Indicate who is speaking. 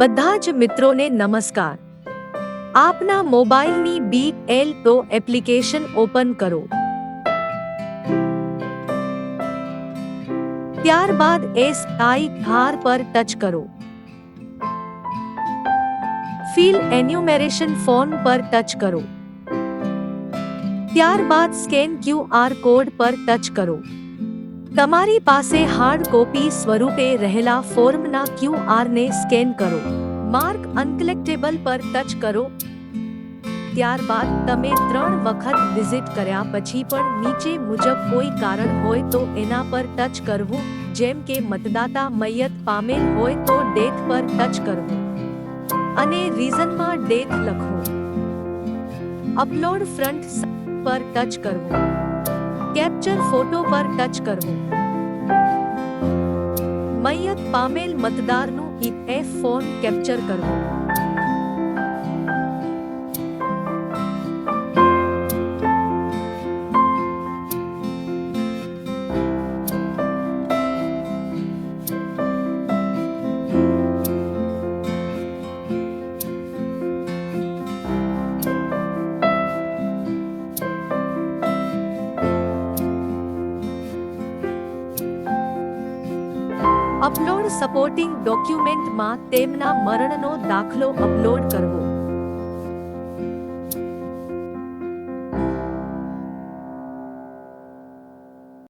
Speaker 1: બધા જ મિત્રોને નમસ્કાર આપના મોબાઈલની બી એલ તો એપ્લિકેશન ઓપન કરો ત્યારબાદ એસ આઈ ધાર પર ટચ કરો ફિલ એન્યુમેરેશન ફોન પર ટચ કરો ત્યારબાદ સ્કેન ક્યુઆર કોડ પર ટચ કરો તમારી પાસે હાર્ડ કોપી સ્વરૂપે રહેલા ફોર્મના ક્યુઆરને સ્કેન કરો. માર્ક અનકલેક્ટેબલ પર ટચ કરો. ત્યારબાદ તમે ત્રણ વખત વિઝિટ કર્યા પછી પણ નીચે મુજબ કોઈ કારણ હોય તો એના પર ટચ કરવું, જેમ કે મતદાતા મૈયત પામેલ હોય તો ડેથ પર ટચ કરવું. અને રીઝનમાં ડેથ લખવું. અપલોડ ફ્રન્ટ પર ટચ કરવું. કેપ્ચર ફોટો પર ટચ કરવું. મૈયત પામેલ મતદારનું ઈએફ ફોન કેપ્ચર કરવું. અપલોડ સપોર્ટિંગ ડોક્યુમેન્ટમાં તેમના મરણનો દાખલો અપલોડ કરવો.